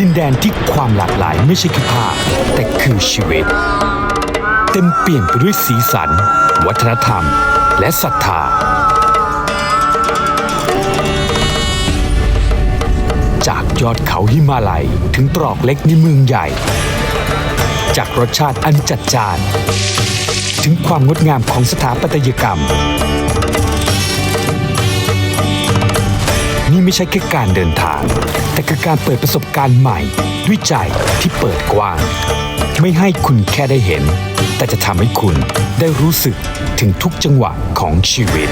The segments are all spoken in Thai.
ดินแดนที่ความหลากหลายไม่ใช่แค่ภาพแต่คือชีวิต เต็มเปลี่ยมไปด้วยสีสัน วัฒนธรรม และศรัทธา จากยอดเขาหิมาลัยถึงตรอกเล็กในเมืองใหญ่ จากรสชาติอันจัดจ้าน ถึงความงดงามของสถาปัตยกรรม นี่ไม่ใช่แค่การเดินทาง แต่คือการเปิดประสบการณ์ใหม่ ด้วยใจที่เปิดกว้าง ไม่ให้คุณแค่ได้เห็น แต่จะทำให้คุณได้รู้สึกถึงทุกจังหวะของชีวิต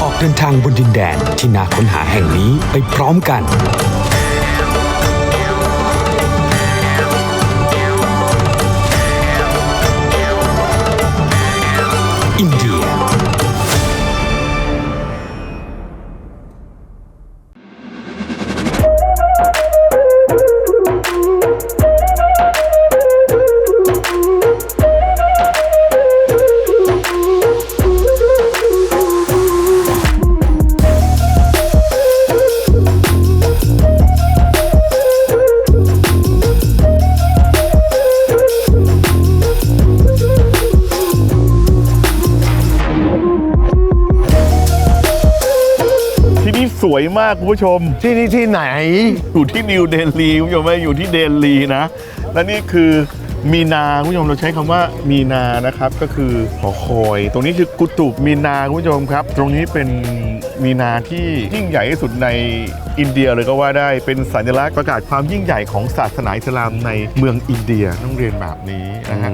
ออกเดินทางบนดินแดนที่น่าค้นหาแห่งนี้ไปพร้อมกัน อินเดีย วยมากคุณผู้ชม ที่นี่ที่ไหน อยู่ที่นิวเดลีคุณผู้ชมว่าอยู่ที่เดลีนะ และนี่คือมีนาคุณผู้ชมเราใช้คำว่ามีนานะครับก็คือหอคอย ตรงนี้คือกุตุบมีนาคุณผู้ชมครับ ตรงนี้เป็นมีนาที่ยิ่งใหญ่ที่สุดในอินเดียเลยก็ว่าได้เป็นสัญลักษณ์ประกาศความยิ่งใหญ่ของศาสนาอิสลามในเมืองอินเดียต้องเรียนแบบนี้นะฮะ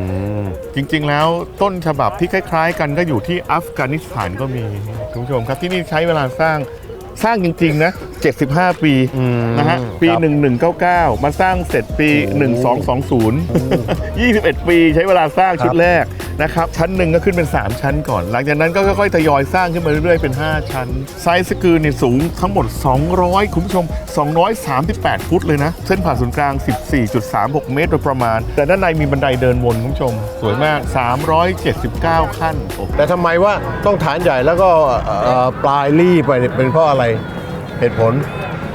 จริงๆแล้วต้นฉบับที่คล้าย ๆ กันก็อยู่ที่อัฟกานิสถานก็มีคุณผู้ชมครับที่นี่ใช้เวลาสร้าง สร้างจริง ๆ นะ 75 ปีอืมนะฮะ ปีครับ1199 มาสร้างเสร็จปี 1220 21 ปีใช้เวลาสร้างชุดแรก นะครับ ชั้นหนึ่งก็ขึ้นเป็น 3 ชั้นก่อน หลังจากนั้นก็ค่อยๆทยอยสร้างขึ้นมาเรื่อยๆ เป็น 5 ชั้น ไซส์สกือเนี่ยสูงทั้งหมด 200 คุณผู้ชม 238 ฟุตเลยนะ เส้นผ่านศูนย์กลาง 14.36 เมตรโดยประมาณ แต่ด้านในมีบันไดเดินวนคุณผู้ชม สวยมาก 379 ขั้นโอ้โหแต่ทำไมว่าต้องฐานใหญ่แล้วก็เอ่อปลายรี่ไปเนี่ยเป็นเพราะอะไรเหตุผล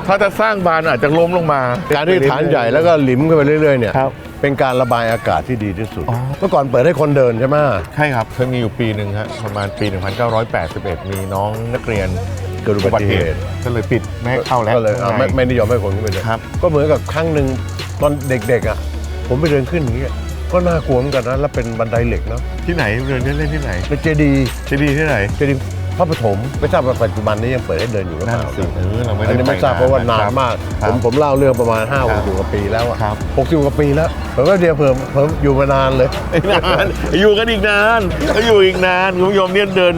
ถ้าจะสร้างบานอาจจะล้มลงมาการที่ฐานใหญ่แล้วก็หลิมขึ้นไปเรื่อยๆเนี่ยครับ เป็นการระบายอากาศที่ดีที่สุด เมื่อก่อนเปิดให้คนเดินใช่ไหมใช่ครับเคยมีอยู่ปีหนึ่งฮะประมาณปี 1981 มีน้องนักเรียนเกิดอุบัติเหตุก็เลยปิดไม่ให้เข้าแล้วก็เลยอะไม่ข้างในไม่นิยมให้คนขึ้นไปเลยครับ ก็เหมือนกับครั้งหนึ่งตอนเด็กๆอะผมไปเดินขึ้นอย่างเงี้ยก็น่ากลัวเหมือนกันนะแล้วเป็นบันไดเหล็กเนาะที่ไหนเรียนเล่นที่ไหนเป็นเจดีย์ที่ดีที่ไหน เจดีย์ พระปฐมไม่ทราบว่าปัจจุบันนี้ยังเปิดให้เดินอยู่หรือเปนั่นล่าสิเออเราไม่อัได้นนี้ไม่ทราบเพราะว่านานมาก คผรับมผมเล่าเรื่องประมาณ5 ครับ6 0กว่าปีแล้วอะครับ60กว่าปีแล้วผมว่าเดียวเพิ่มเพิ่มอยู่มานานเลยอีกนานอยู่กันอีกนานก็อยู่อีกนานคุณผู้ชมเนี่ยเดิน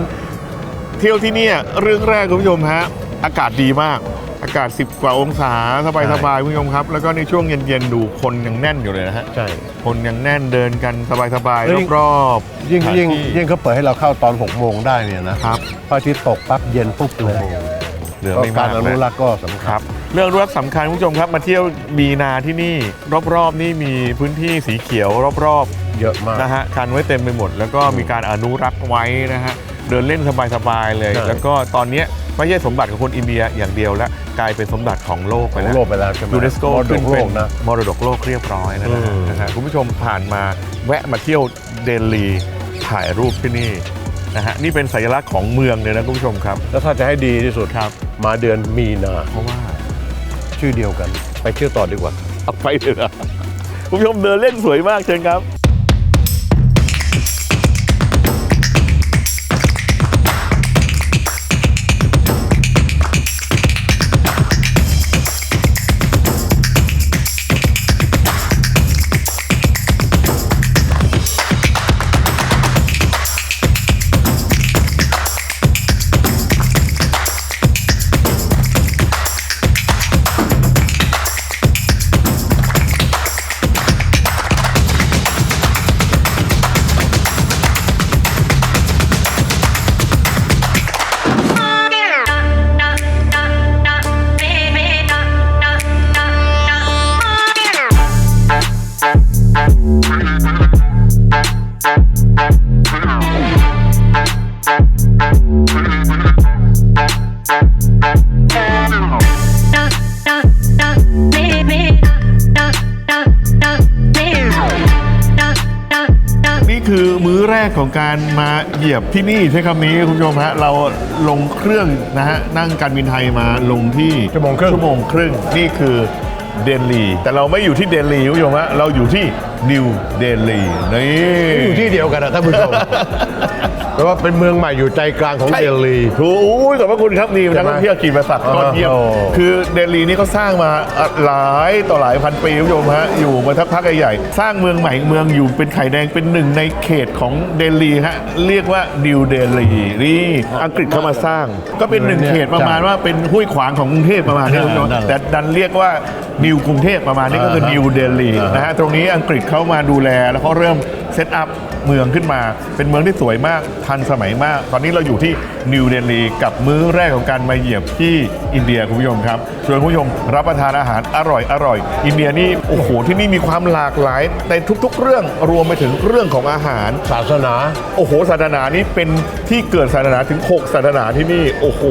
เที่ยวที่เนี่ยเรื่องแรกคุณผู้ชมฮะ อากาศดีมาก อากาศ 10 กว่าองศาสบายใช่สบายคุณผู้ชมครับ แล้วก็ในช่วงเย็นๆดูคนยังแน่นอยู่เลยนะฮะใช่ คนยังแน่นเดินกันสบายแล้วยิ่งๆรอบๆยิ่งสถานยิ่งที่ ยิ่งเขาเปิดให้เราเข้าตอน6โมงได้เนี่ยนะครับ พระอาทิตย์ตกปั๊บเย็นปุ๊บเลยเหลือก็ไม่กามารกอนะนุรักษ์ก็สำคคัญ รับ เรื่องอนุรักษ์สำคัญคุณผู้ชมครับ มาเที่ยวมีนาที่นี่รอบๆนี่มีพื้นที่สีเขียวรอบเยอะมาก ๆนะฮะกันไว้เต็มไปหมด แล้วก็มีการอนุรักษ์ไว้นะฮะ เดินเล่นสบายๆเลย ใช่ แล้วก็ตอนเนี้ยไม่ใช่สมบัติของคนอินเดียอย่างเดียวแล้วกลายเป็นสมบัติของโลกไปของแล้ว โลกไปแล้วใช่ไหมยูเนสโกมรดขึ้นกโลเป็นกนะ มรดกโลกเรียบร้อยแล้วนะฮะอืม นะฮะคุณผู้ชมผ่านมาแวะมาเที่ยวเดลีถ่ายรูปที่นี่นะฮะนี่เป็นสัญลักษณ์ของเมืองเลยนะคุณผู้ชมครับ แล้วถ้าจะให้ดีที่สุดครับ มาเดือนมีนาเพราะว่าชื่อเดียวกัน ไปเที่ยวต่อดีกว่าเอาไปเถอะคุณผู้ชมเดินเล่นสวยมากเชิญครับ นี่คือมือแรกของการมาเหยียบที่นี่ใช้คำนี้คุณผู้ชมฮะเราลงเครื่องนะฮะนั่งการบินไทยมาลงที่ชั่วโมงครึ่ง ชั่วโมงครึ่งนี่คือเดลีแต่เราไม่อยู่ที่เดลีคุณผู้ชมฮะเราอยู่ที่นิวเดลีนี่ อยู่ที่เดียวกันนะท่านผู้ชม เพราะว่าเป็นเมืองใหม่อยู่ใจกลางของใช่เดลี ถูกอุ้ยขอบพระคุณครับนี่ใช่นักไหมท่องเที่ยวกีบสัตว์ยอดเยี่ยมโอ้คือเดลีนี่เขาสร้างมาหลายต่อหลายพันปีคุณผู้ชมฮะ อยู่มาทักพักใหญ่ๆ สร้างเมืองใหม่เมืองอยู่เป็นไข่แดงเป็นหนึ่งในเขตของเดลีฮะ เรียกว่านิวเดลีนี่อังกฤษเข้ามาสร้าง ก็เป็นหนึ่งเขตประมาณว่าเป็นห้วยขวางของกรุงเทพประมาณนี้คุณผู้ชมแต่ดันเรียกว่านิวกรุงเทพประมาณนี้ก็คือนิวเดลีนะฮะตรงนี้อังกฤษเข้ามาดูแลแล้วเขาเริ่มเซตอัพเมืองขึ้นมา เป็นเมืองที่สวยมากทันสมัยมาก ตอนนี้เราอยู่ที่นิวเดลีกับมื้อแรกของการมาเหยียบที่อินเดียคุณผู้ชมครับชวนคุณผู้ชมรับประทานอาหารอร่อยอร่อย อินเดียนี่โอ้โหที่นี่มีความหลากหลายในทุกๆ เรื่องรวมไปถึงเรื่องของอาหาร ศาสนา โอ้โหศาสนานี้เป็นที่เกิดศาสนาถึง6ศาสนาที่นี่โอ้โห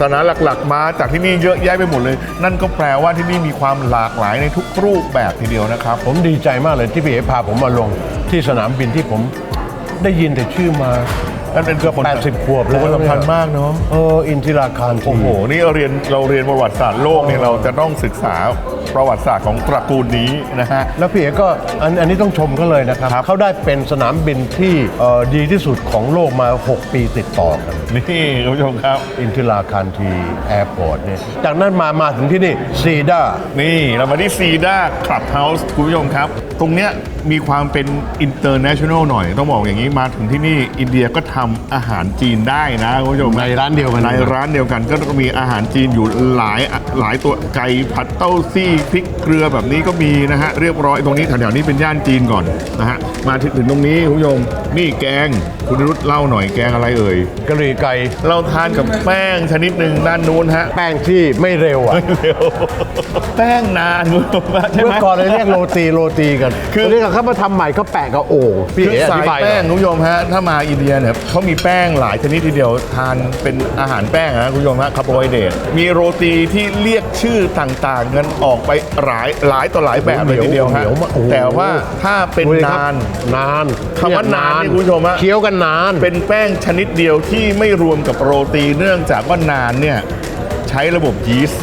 ศาสนาหลักๆ มาจากที่นี่เยอะแยะไปหมดเลย นั่นก็แปลว่าที่นี่มีความหลากหลายในทุกรูปแบบทีเดียวนะครับ ผมดีใจมากเลยที่พี่เอ๋พาผมมาลงที่สนามบินที่ผม ได้ยินแต่ชื่อมา นั่นเป็นเกือบคน80ขวบแล้วคนสำคัญมากเนาะเอออินทิราคารทีโอ้โห นี่เราเรียนเราเรียนประวัติศาสตร์โลกเนี่ยเราจะต้องศึกษาประวัติศาสตร์ของตระกูลนี้นะฮะ แล้วพี่เอ๋ก็อันอันนี้ต้องชมเขาเลยนะครับ เขาได้เป็นสนามบินที่เอ่อดีที่สุดของโลกมา 6 ปีติดต่อกัน นี่คุณผู้ชมครับ อินทิราคารทีแอร์พอร์ตเนี่ยจากนั้นมามาถึงที่นี่ซีด้า นี่เรามาที่ซีด้าคลับเฮาส์คุณผู้ชมครับ ตรงเนี้ยมีความเป็นอินเตอร์เนชั่นแนลหน่อย ต้องบอกอย่างนี้มาถึงที่นี่อินเดียก็ทำอาหารจีนได้นะคุณผู้ชมในร้านเดียวกันในร้านเดียวกันก็มีอาหารจีนอยู่หลายหลายตัวไก่ผัดเต้าซี่พริกเกลือแบบนี้ก็มีนะฮะเรียบร้อยตรงนี้แถวๆนี้เป็นย่านจีนก่อนนะฮะมาถึงถึงตรงนี้คุณผู้ชมนี่แกงคุณนิรุตเล่าหน่อยแกงอะไรเอ่ยกะหรี่ไก่เราทานกับแป้งชนิดหนึ่งด้านนู้นฮะ แป้งที่ไม่เร็วอะเร็วแป้งนานคุณผู้ชมใช่ไหมเมื่อก่อนเลยเรียกโรตีโรตีกันคือเรียกเขามาทำใหม่เขาแปะกับโอ่งพี่คือเอ๋อสาธิยบายหน่แป้องยคุณผู้ชมฮะถ้ามาอินเดียเนี่ยเขามีแป้งหลายชนิดทีเดียวทานเป็นอาหารแป้งนะคุณผู้ชมฮะคาร์โบไฮเดรตมีโรตีที่เรียกชื่อต่างๆกันออกไปหลายหลายต่อหลายแบบเลยทีเดียวฮะเหนียวมากโอ้โหแต่ว่าถ้าเป็นดูดิครับนานนานคำว่านานนี่คุณผู้ชมฮะเคี้ยวกันนาน เป็นแป้งชนิดเดียวที่ไม่รวมกับโรตีเนื่องจากว่านานเนี่ยใช้ระบบยีสต์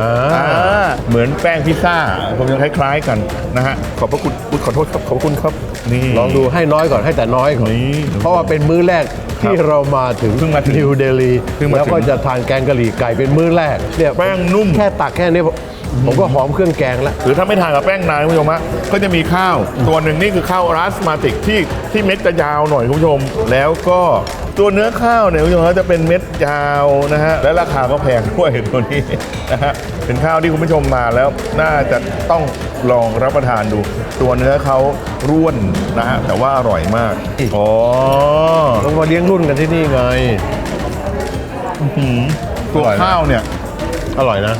อ่าอ่าเหมือนแป้งพิซซ่าผมยังคล้ายๆกันนะฮะขอบพระคุณอุ๊ยขอโทษครับขอบพระคุณครับนี่ ลองดูให้น้อยก่อนให้แต่น้อยก่อน นี่เพราะว่าเป็นมื้อแรกที่เรามาถึงเพิ่งมาถึงนิวเดลีเพิ่งมาถึงแล้วก็จะทานแกงกะหรี่ไก่เป็นมื้อแรกเนี่ยแป้งนุ่ม แค่ตักแค่นี้ผมผมก็หอมเครื่องแกงแล้ว หรือถ้าไม่ทานกับแป้งนานคุณผู้ชมฮะก็จะมีข้าว ตัวหนึ่งนี่คือข้าวรัสมาติกที่ที่เม็ดจะยาวหน่อยคุณผู้ชม แล้วก็ ตัวเนื้อข้าวเนี่ยคุณผู้ชมฮะจะเป็นเม็ดยาวนะฮะและราคาก็แพงด้วยตัวนี้นะฮะเป็นข้าวที่คุณผู้ชมมาแล้วน่าจะต้องลองรับประทานดู ตัวเนื้อเขาร่วนนะฮะแต่ว่าอร่อยมากอ๋อต้องมาเลี้ยงรุ่นกันที่นี่ไงตัวอร่อยนะข้าวเนี่ย อร่อยนะ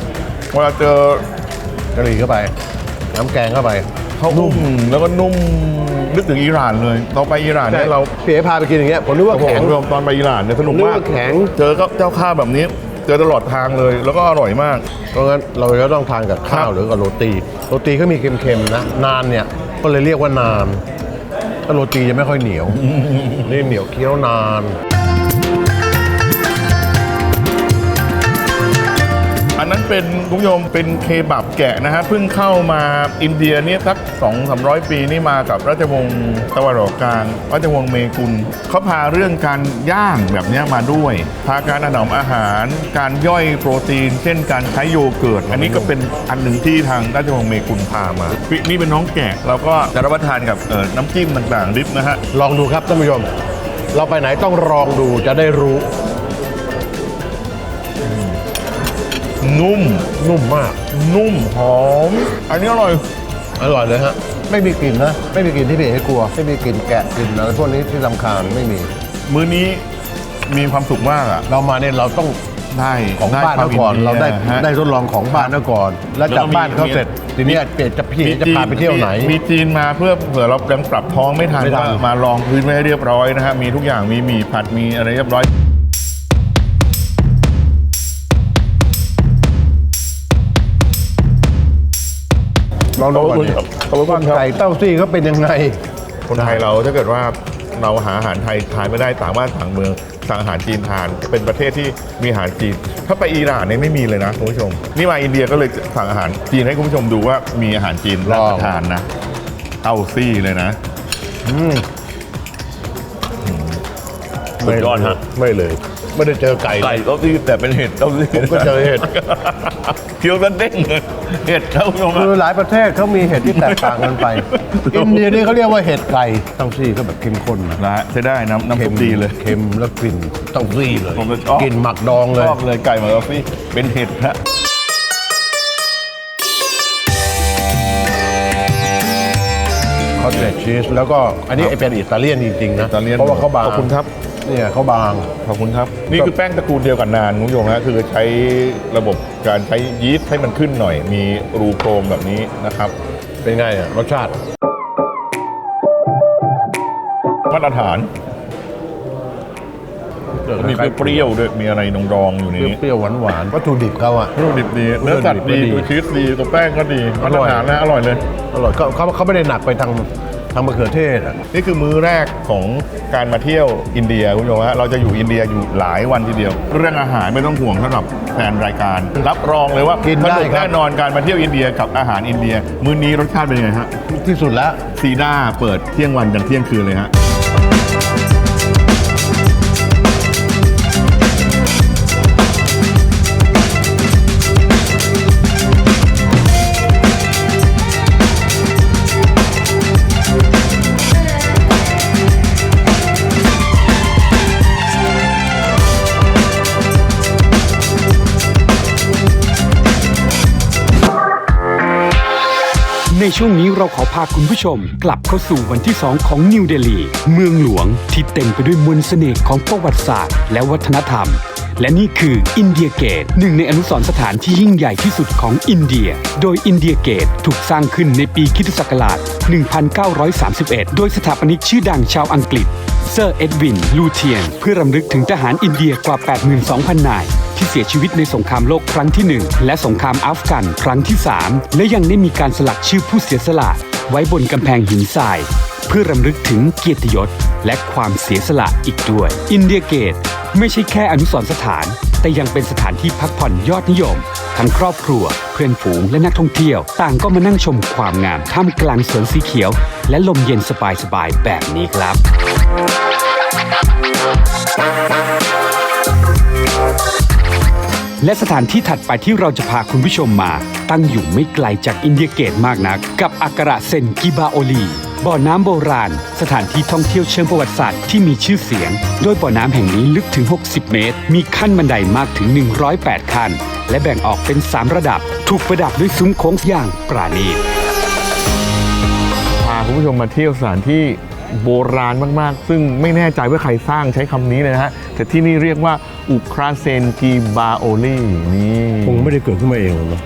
เวลาเจอกะหรี่เข้าไป น้ำแกงเข้าไป เขานุ่มแล้วก็นุ่มนึกถึงอิหร่านเลยเราไปอิหร่านเนี่ยเราพี่เอ๋พาไปกินอย่างเงี้ยผมนึกว่าโอ้โหแข็งคุณผู้ชมตอนไปอิหร่านเนี่ยสนุกนึกมากว่าแข็งเจอก็เจ้าข้าวแบบนี้ เจอตลอดทางเลยแล้วก็อร่อยมาก เพราะงั้นเราจะต้องทานกับข้าวครับหรือกับโรตี โรตีก็มีเค็มๆนะนานเนี่ยก็เลยเรียกว่านานถ้าโรตีจะไม่ค่อยเหนียวนี่เหนียวเคี้ยวนาน อันนั้นเป็นคุณผู้ชมเป็นเคบับแกะนะฮะเพิ่งเข้ามาอินเดียเนี่ยสัก2 3 0 0 ปีนี่มากับราชวงศ์ตะวันออกกลางราชวงศ์เมกุลเขาพาเรื่องการย่างแบบนี้มาด้วย พาการถนอมอาหาร การย่อยโปรตีน เช่นการใช้โยเกิร์ตอันนี้ก็เป็นอันหนึ่งที่ทางราชวงศ์เมกุลพามานี่เป็นน้องแกะเราก็จะรับประทานกับน้ำจิ้มต่างๆดิบนะฮะลองดูครับท่านผู้ชม เราไปไหนต้องลองดูจะได้รู้ นุ่ม นุ่มมาก นุ่มหอม อันนี้อร่อย อร่อยเลยฮะ ไม่มีกลิ่นนะ ไม่มีกลิ่นที่พี่เอ๋กลัว ไม่มีกลิ่นแกะกลิ่นอะไรพวกนี้ที่ลำคาญไม่มี มื้อนี้มีความสุขมากอะ เรามาเนี่ยเราต้องได้ของบ้านควเขาก่อนยิดีเราได้ฮะได้ทดลองของบ้านเขาก่อน แล้วจากแล้วก็มีบ้านเขามีเสร็จทีนี้เปลี่ยนจะพี่เอ๋จะพาไปเที่ยวไหน มีจีนมาเพื่อเผื่อเรายังปรับท้องไม่ทันไม่ทัก็นมาลองพื้นไว้ให้เรียบร้อยนะฮะมีทุกอย่างมีหมี่ผัดมีอะไรเรียบร้อย ลองดูก่อนดิขอบคุณครับ ไก่เต้าซี่เขาเป็นยังไง คนไทยเราถ้าเกิดว่าเราหาอาหารไทยทานไม่ได้สามารถสั่งเมืองสั่งอาหารจีนทานเป็นประเทศที่มีอาหารจีน ถ้าไปอิหร่านเนี่ยไม่มีเลยนะคุณผู้ชม นี่มาอินเดียก็เลยสั่งอาหารจีนให้คุณผู้ชมดูว่ามีอาหารจีนรับประทานนะเต้าซี่เลยนะอืมสุดยอดฮะ ไม่เลย ไม่ได้เจอไก่ไก่เต้าซี่แต่เป็นเห็ดเต้าซี่ผมก็เจอเห็ด เคี้ยวกันเด้งเลยเห็ดเต้าผู้ชมคือหลายประเทศเขามีเห็ดที่แตกต่างกันไป อินเดียนี่เขาเรียกว่าเห็ดไก่เต้าซี่ก็แบบเข้มข้นนะนะฮะใช้ได้น้ำน้ำซุปดีเลย เค็มแล้วกลิ่นเต้าซี่เลยผมจะชอบ กลิ่นหมักดองเลยชอบเลยไก่หมักเต้าซี่เป็นเห็ดฮะคอสเตจชีสแล้วก็อันนี้เป็นอิตาเลียนจริงๆนะอิตาเลียนเพราะว่าเขาบางขอบคุณครับ เนี่ยเขาบาง ขอบคุณครับ นี่คือแป้งตระกูลเดียวกับนานคุณผู้ชมฮะคือใช้ระบบการใช้ยีสต์ให้มันขึ้นหน่อย มีรูโครมแบบนี้นะครับ เป็นไงอะรสชาติ มาตรฐานมีเปรี้ยวๆด้วยมีอะไรนองรองๆอยู่ในนี้เปรี้ยวๆหวานๆวัตถุดิบเขาอะรูปดิบดีเนื้อสัตว์ดีวัตถุดิบก็ดีตัวชีสดีตัวแป้งก็ดีอมาร่ตรอยฐานนะอร่อยเลยอร่อยเขาเขาเขาไม่ได้หนักไปทาง ทางมะเขือเทศอะนี่คือมื้อแรกของการมาเที่ยวอินเดียคุณผู้ชมฮะเราจะอยู่อินเดียอยู่หลายวันทีเดียว เรื่องอาหารไม่ต้องห่วงสำหรับแฟนรายการ รับรองเลยว่ากินสได้นุกครับ แน่นอนการมาเที่ยวอินเดียกับอาหารอินเดีย มื้อนี้รสชาติเป็นยังไงฮะที่สุดแล้ว ซีด้าเปิดเที่ยงวันจนเที่ยงคืนเลยฮะ ในช่วงนี้เราขอพาคุณผู้ชม กลับเข้าสู่วันที่ 2 ของนิวเดลีเมืองหลวงที่เต็มไปด้วยมนต์เสน่ห์ของประวัติศาสตร์ และวัฒนธรรม และนี่คืออินเดียเกตหนึ่งในอนุสรณ์สถานที่ยิ่งใหญ่ที่สุดของอินเดีย โดยอินเดียเกตถูกสร้างขึ้นในปีคิศักราช 1931 โดยสถาปนิกชื่อดังชาวอังกฤษเซอร์เอ็ดวิน ลูเทียน เพื่อรำลึกถึงทหารอินเดียกว่า 82,000 นาย ที่เสียชีวิตในสงครามโลกครั้งที่ 1 และสงครามอัฟกันครั้งที่ 3 และยังได้มีการสลักชื่อผู้เสียสละไว้บนกำแพงหินทราย เพื่อรำลึกถึงเกียรติยศและความเสียสละอีกด้วย อินเดียเกตไม่ใช่แค่อนุสรณ์สถาน แต่ยังเป็นสถานที่พักผ่อนยอดนิยม ทั้งครอบครัว เพื่อนฝูงและนักท่องเที่ยว ต่างก็มานั่งชมความงามท่ามกลางสวนสีเขียว และลมเย็นสบายๆแบบนี้ครับ และสถานที่ถัดไปที่เราจะพาคุณผู้ชมมา ตั้งอยู่ไม่ไกลจากอินเดียเกตมากนัก กับอักระเซนกิบาโอลีบ่อน้ำโบราณ สถานที่ท่องเที่ยวเชิงประวัติศาสตร์ที่มีชื่อเสียง โดยบ่อน้ำแห่งนี้ลึกถึง 60 เมตร มีขั้นบันไดมากถึง 108 ขั้น และแบ่งออกเป็น 3 ระดับ ถูกประดับด้วยซุ้มโค้งอย่างปราณีตพาคุณผู้ชมมาเที่ยวสถานที่ โบราณมากๆ ซึ่งไม่แน่ใจว่าใครสร้างใช้คำนี้เลยนะฮะ แต่ที่นี่เรียกว่าอุคราเซนกีบาโอลีนี่ คงไม่ได้เกิดขึ้นมาเองหรอกเนอะ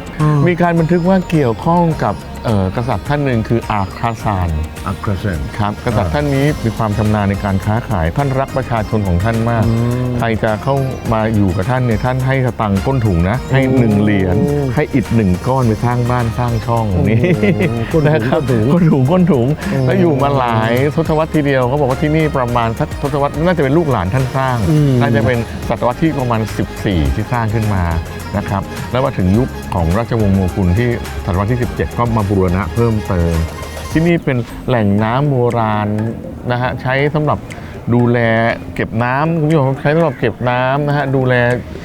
มีการบันทึกว่าเกี่ยวข้องกับ เอ่อกษัตริย์ท่านหนึ่งคืออาคาซานอักระเซน ครับกษัตริย์ท่านนี้มีความชำนาญในการค้าขาย ท่านรักประชาชนของท่านมากใครจะเข้ามาอยู่กับท่านเนี่ยท่านให้สตังค์ก้นถุงนะ ให้หนึ่งเหรียญให้อิฐหนึ่งก้อนไปสร้างบ้านสร้างช่องนี่ก้นถุงนะครับก้นถุง ก้นถุงก้นถุงแล้วอยู่มาหลายทศวรรษทีเดียวเขาบอกว่าที่นี่ประมาณสักทศวรรษน่าจะเป็นลูกหลานท่านสร้าง น่าจะเป็นศตวรรษที่ประมาณ 14 ที่สร้างขึ้นมา นะครับแล้วมาถึงยุคของราชวงศ์โมกุลที่ศตวรรษที่ 17 ก็มาบูรณะเพิ่มเติม ที่นี่เป็นแหล่งน้ำโบราณนะฮะใช้สำหรับดูแลเก็บน้ำคุณผู้ชมใช้สำหรับเก็บน้ำนะฮะดูแล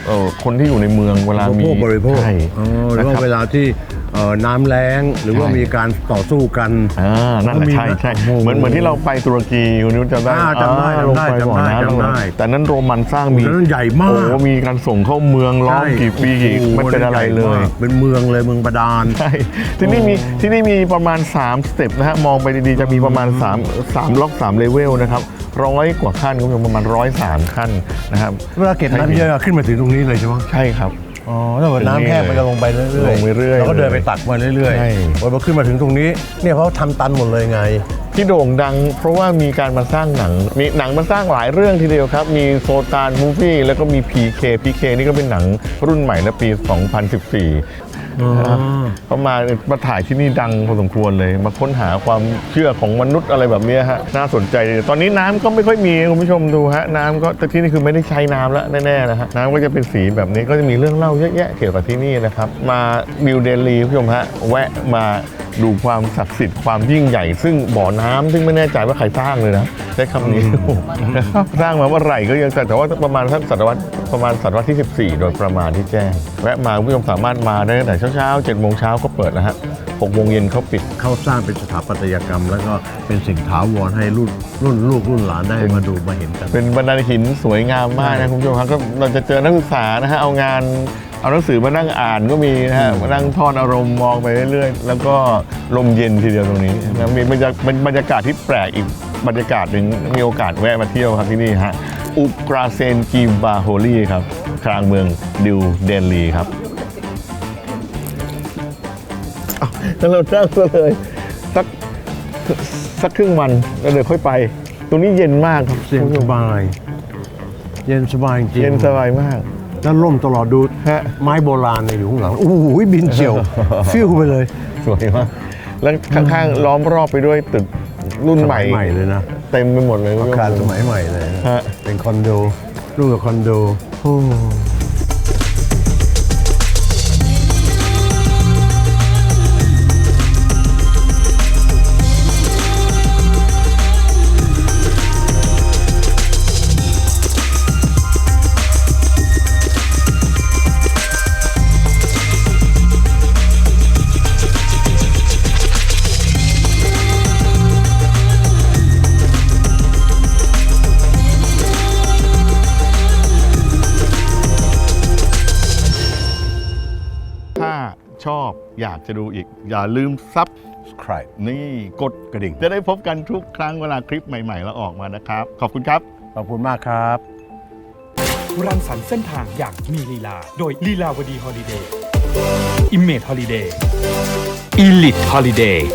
เอ่อคนที่อยู่ในเมืองเวลามีบริโภคบริโภคใช่อ๋อหรือนะว่าครับ เวลาที่ เอ่อน้ำแล้งหรือว่าใช่ มีการต่อสู้กัน อ่านั่นแหละมีใช่ใช่โอ้โหเหมือนเหมือนที่เราไปตุรกีคุณนุ้นจำได้อ่าจำได้อ่าลงไปจำได้บ่อน้ำจำได้ตรงนั้นแต่นั้นโรมันสร้างมีโอ้โหนั้นใหญ่มาก โอ้มีการส่งเข้าเมืองล้อมกี่ปีกี่โอ้โหไม่เป็นอะไรเลยใหญ่มากเป็นเมืองเลยเมืองบาดาล ใช่ ที่นี่มีที่นี่มีประมาณ 3 สเต็ปนะฮะ มองไปดีๆ จะมีประมาณ 3 3ล็อก 3 เลเวลนะครับร้อยกว่าขั้นคุณผู้ชมประมาณร้อยสามขั้นนะครับเวลาเก็บน้ำเยอะขึ้นมาถึงตรงนี้เลยใช่ไหม ใช่ครับ อ๋อถ้าเกิดน้ำแห้งมันจะลงไปเรื่อยๆลงไปเรื่อยๆแล้วก็เดินไปตักมาเรื่อยใช่ๆพอขึ้นมาถึงตรงนี้เนี่ยเขาทำตันหมดเลยไง ที่โด่งดังเพราะว่ามีการมาสร้างหนัง มีหนังมาสร้างหลายเรื่องทีเดียวครับ มีโซตานมูฟี่แล้วก็มี PK PK นี่ก็เป็นหนังรุ่นใหม่และปี 2014 นะครับเขามามาถ่ายที่นี่ดังพอสมควรเลย มาค้นหาความเชื่อของมนุษย์อะไรแบบเนี้ยฮะน่าสนใจเลยตอนนี้น้ำก็ไม่ค่อยมีคุณผู้ชมดูฮะน้ำก็แต่ที่นี่คือไม่ได้ใช้น้ำแล้วแน่ๆนะฮะน้ำก็จะเป็นสีแบบนี้ก็จะมีเรื่องเล่าเยอะแยะเกี่ยวกับที่นี่นะครับมานิวเดลีคุณผู้ชมฮะแวะมาดูความศักดิ์สิทธิ์ความยิ่งใหญ่ ซึ่งบ่อน้ำซึ่งไม่แน่ใจว่าใครสร้างเลยนะใช้คำนี้นะครับสร้างมาเมื่อไหร่ก็ยังแต่แต่ว่าประมาณสักศตวรรษ ประมาณศตวรรษที่ 14 โดยประมาณที่แจ้งแวะมาคุณผู้ชมสามารถมาได้ตั้งแต่เช้าๆ7โมงเช้าก็เปิดแล้วฮะ6โมงเย็นเขาปิด เขาสร้างเป็นสถาปัตยกรรม แล้วก็เป็นสิ่งถาวรให้รุ่นรุ่นลูกรุ่นหลานได้มาดูมาเห็นกัน เป็นบรรดาหินสวยงามมากนะคุณผู้ชมครับก็เราจะเจอนักศึกษานะฮะเอางานเอาหนังสือมานั่งอ่านก็มีนะฮะมานั่งทอดอารมณ์มองไปเรื่อยๆ แล้วก็ลมเย็นทีเดียวตรงนี้นะมีบรรยากเป็นบรรยากาศที่แปลกอีกบรรยากาศหนึ่งมีโอกาสแวะมาเที่ยวครับที่นี่ฮะ อุกราเซนกีบาโฮลีครับกลางเมืองดิวเดนลีครับอ้าวแล้วเรานั่งซะเลยสักสักครึ่งวันแล้วเดี๋ยวค่อยไป ตรงนี้เย็นมากครับเสียงสบาย เย็นสบายจริงเย็นสบายมากแล้วร่มตลอดดูฮะไม้โบราณเนี่ยอยู่ข้างหลังโอ้โหบินเฉียว ฟิวไปเลย สวยมาก แล้วข้างๆล้อมรอบไปด้วยตึกรุ่นสใหมัม่ยใหม่เลยนะ เต็มไปหมดเลยอาคารสมัยใหม่เลยนะฮะ เป็นคอนโดรูปกับคอนโดโอ้ ชอบ อยากจะดูอีก อย่าลืมซับ subscribe นี่กดกระดิ่ง จะได้พบกันทุกครั้งเวลาคลิปใหม่ๆเราออกมานะครับ ขอบคุณครับ ขอบคุณมากครับ รังสรรค์เส้นทางอย่างมีลีลา โดยลีลาวดีฮอลิเดย์อิมเมจฮอลิเดย์อีลิทฮอลิเดย์